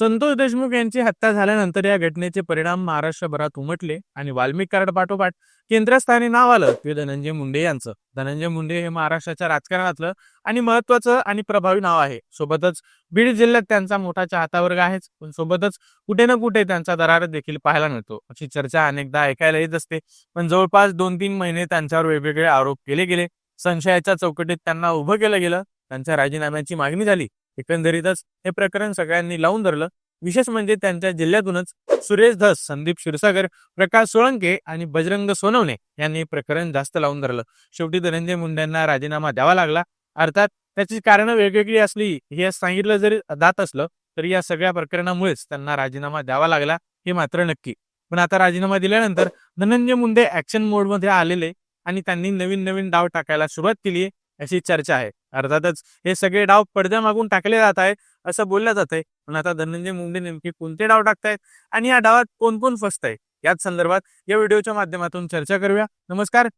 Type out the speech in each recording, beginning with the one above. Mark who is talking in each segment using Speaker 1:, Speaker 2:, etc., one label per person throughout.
Speaker 1: संतोष देशमुख यांची हत्या झाल्यानंतर या घटनेचे परिणाम महाराष्ट्रभरात उमटले आणि वाल्मिक कार्ड पाठोपाठ केंद्रस्थानी नाव आलं. ते धनंजय मुंडे यांचं. धनंजय मुंडे हे महाराष्ट्राच्या राजकारणातलं आणि महत्वाचं आणि प्रभावी नाव आहे. सोबतच बीड जिल्ह्यात त्यांचा मोठा चाहता वर्ग आहेच. पण सोबतच कुठे ना कुठे त्यांचा दरार देखील पाहायला मिळतो. अशी चर्चा अनेकदा ऐकायला येत असते पण जवळपास दोन तीन महिने त्यांच्यावर वेगवेगळे आरोप केले गेले. संशयाच्या चौकटीत त्यांना उभं केलं गेलं. त्यांच्या राजीनाम्याची मागणी झाली. एकंदरीतच हे प्रकरण सगळ्यांनी लावून धरलं. विशेष म्हणजे त्यांच्या जिल्ह्यातूनच सुरेश धस संदीप क्षीरसागर प्रकाश सोळंके आणि बजरंग सोनवणे यांनी प्रकरण जास्त लावून धरलं. शेवटी धनंजय मुंडेंना राजीनामा द्यावा लागला. अर्थात त्याची कारणं वेगवेगळी असली हे सांगितलं जरी जात असलं तरी या सगळ्या प्रकरणामुळेच त्यांना राजीनामा द्यावा लागला हे मात्र नक्की. पण आता राजीनामा दिल्यानंतर धनंजय मुंडे ऍक्शन मोडमध्ये आलेले आणि त्यांनी नवीन नवीन डाव टाकायला सुरुवात केली अशी चर्चा आहे. अर्थातच हे सगळे डाव पडद्यामागून टाकले जात आहे असं बोललं जात आहे. पण आता धनंजय मुंडे नेमके कोणते डाव टाकतायत आणि या डावात कोण कोण फसत आहे? याच संदर्भात या व्हिडिओच्या माध्यमातून चर्चा करूया. नमस्कार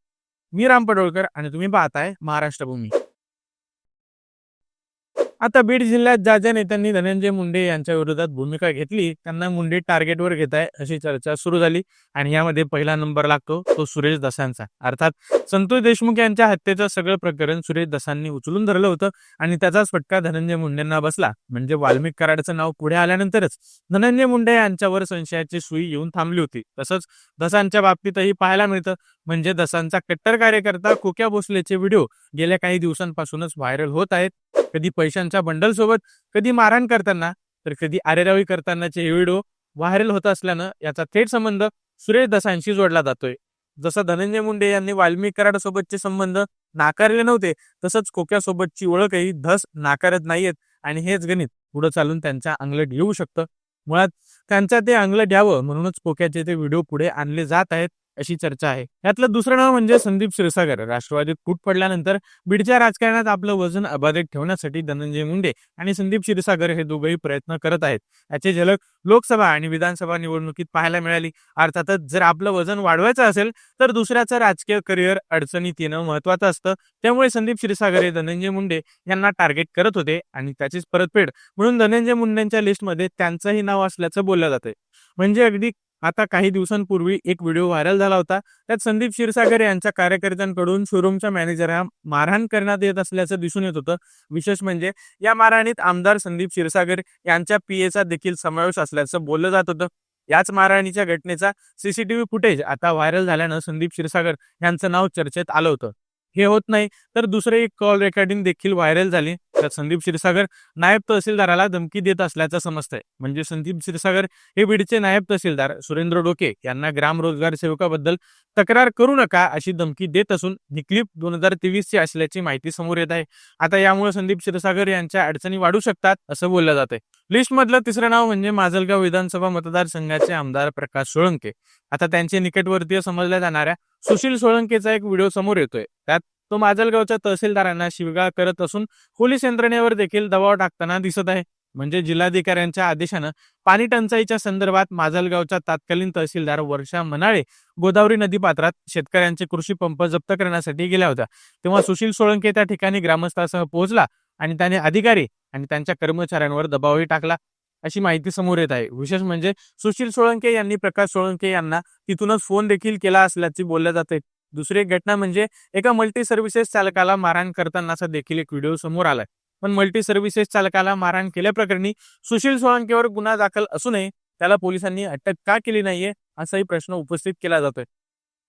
Speaker 1: मी राम पडोळकर आणि तुम्ही पाहताय महाराष्ट्र भूमी आता बीड जिल्ह्यात ज्या ज्या नेत्यांनी धनंजय मुंडे यांच्या विरोधात भूमिका घेतली त्यांना मुंडे टार्गेटवर घेत आहे अशी चर्चा सुरू झाली आणि यामध्ये पहिला नंबर लागतो तो सुरेश दसांचा. अर्थात संतोष देशमुख यांच्या हत्येचं सगळं प्रकरण सुरेश दसांनी उचलून धरलं होतं आणि त्याचाच फटका धनंजय मुंडेंना बसला. म्हणजे वाल्मिक कराडचं नाव पुढे आल्यानंतरच धनंजय मुंडे यांच्यावर संशयाची सुई येऊन थांबली होती. तसंच दसांच्या बाबतीतही पाहायला मिळतं म्हणजे दसांचा कट्टर कार्यकर्ता खोक्या भोसलेचे व्हिडिओ गेल्या काही दिवसांपासूनच व्हायरल होत आहेत. कधी पैशांच्या बंडल सोबत कधी मारहाण करताना तर कधी आरेरावी करतानाचे व्हिडिओ व्हायरल होत असल्यानं याचा थेट संबंध सुरेश दसांशी जोडला जातोय. जसं धनंजय मुंडे यांनी वाल्मिक कराडसोबतचे संबंध नाकारले नव्हते तसंच कोक्यासोबतची ओळखही धस नाकारत नाहीयेत आणि हेच गणित पुढे चालून त्यांच्या अंगलट येऊ शकतं. मुळात त्यांचा ते अंगलट यावं म्हणूनच कोक्याचे ते व्हिडिओ पुढे आणले जात आहेत. अशी चर्चा आहे. यातलं दुसरं नाव म्हणजे संदीप क्षीरसागर. राष्ट्रवादीत फूट पडल्यानंतर बीडच्या राजकारणात आपलं वजन अबाधित ठेवण्यासाठी धनंजय मुंडे आणि संदीप क्षीरसागर हे दोघेही प्रयत्न करत आहेत. याची झलक लोकसभा आणि विधानसभा निवडणुकीत पाहायला मिळाली. अर्थातच जर आपलं वजन वाढवायचं असेल तर दुसऱ्याचं राजकीय करिअर अडचणीत येणं महत्वाचं असतं. त्यामुळे संदीप क्षीरसागर हे धनंजय मुंडे यांना टार्गेट करत होते आणि त्याचीच परतफेड म्हणून धनंजय मुंडेंच्या लिस्टमध्ये त्यांचंही नाव असल्याचं बोललं जातंय. म्हणजे अगदी आता काही दिवसांपूर्वी एक व्हिडिओ व्हायरल झाला होता. त्यात संदीप क्षीरसागर यांच्या कार्यकर्त्यांकडून शोरूमच्या मॅनेजरला मारहाण करण्यात येत असल्याचं दिसून येत होतं. विशेष म्हणजे या मारहाणीत आमदार संदीप क्षीरसागर यांच्या पीएचा देखील समावेश असल्याचं बोललं जात होतं. याच मारहाणीच्या घटनेचा सीसीटीव्ही फुटेज आता व्हायरल झाल्यानं संदीप क्षीरसागर यांचं नाव चर्चेत आलं होतं. हे होत नाही तर दुसरे एक कॉल रेकॉर्डिंग देखील व्हायरल झाली. तर संदीप क्षीरसागर नायब तहसीलदाराला धमकी देत असल्याचं समजतंय. म्हणजे संदीप क्षीरसागर हे बीडचे नायब तहसीलदार सुरेंद्र डोके यांना ग्राम रोजगार सेवकाबद्दल तक्रार करू नका अशी धमकी देत असून ही क्लिप दोन हजार तेवीस ची असल्याची माहिती समोर येत आहे. आता यामुळे संदीप क्षीरसागर यांच्या अडचणी वाढू शकतात असं बोललं जातंय. लिस्ट मधलं तिसरं नाव म्हणजे माजलगाव विधानसभा मतदारसंघाचे आमदार प्रकाश सोळंके. आता त्यांचे निकटवर्तीय समजल्या जाणाऱ्या सुशील सोळंकेचा एक व्हिडिओ समोर येतोय. त्यात तो माजलगावच्या तहसीलदारांना शिवगाळ करत असून पोलीस यंत्रणेवर देखील दबाव टाकताना दिसत आहे. म्हणजे जिल्हाधिकाऱ्यांच्या आदेशानं पाणी टंचाईच्या संदर्भात माजलगावच्या तत्कालीन तहसीलदार वर्षा मनाळे गोदावरी नदी पात्रात शेतकऱ्यांचे कृषी पंप जप्त करण्यासाठी गेल्या होत्या. तेव्हा सुशील सोळंके त्या ठिकाणी ग्रामस्थासह पोहोचला आणि त्याने अधिकारी आणि त्यांच्या कर्मचाऱ्यांवर दबावही टाकला अशी माहिती समोर येत आहे. विशेष म्हणजे सुशील सोळंके यांनी प्रकाश सोळंके यांना तिथूनच फोन देखील केला असल्याचे बोलले जाते दुसरी एक घटना म्हणजे एका मल्टी सर्व्हिसेस चालकाला मारहाण करतानाचा देखील एक व्हिडिओ समोर आलाय. पण मल्टी सर्व्हिसेस चालकाला मारहाण केल्याप्रकरणी सुशील सोळंकेवर गुन्हा दाखल असूनही त्याला पोलिसांनी अटक का केली नाहीये असाही प्रश्न उपस्थित केला जातोय.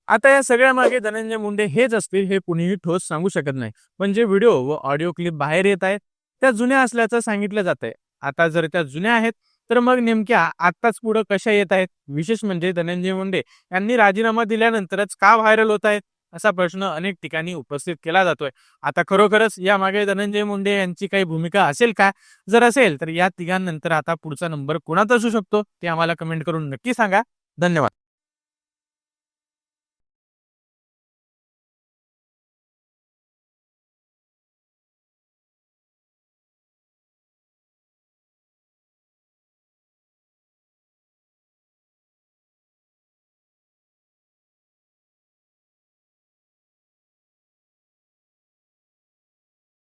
Speaker 1: आता या सगळ्या मागे धनंजय मुंडे हेच असतील हे कुणीही ठोस सांगू शकत नाही. पण जे व्हिडिओ व ऑडिओ क्लिप बाहेर येत आहेत त्या जुन्या असल्याचं सांगितलं जात आहे आता जर त्या जुन्या आहेत तर मग नेमक्या आत्ताच पुढं कशा येत आहेत? विशेष म्हणजे धनंजय मुंडे यांनी राजीनामा दिल्यानंतरच का व्हायरल होत आहेत? असा प्रश्न अनेक ठिकाणी उपस्थित केला जातोय. आता खरोखरच यामागे धनंजय मुंडे यांची काही भूमिका असेल का? जर असेल तर या तिघांनंतर आता पुढचा नंबर कोणाचा असू शकतो? ते आम्हाला कमेंट करून नक्की सांगा. धन्यवाद.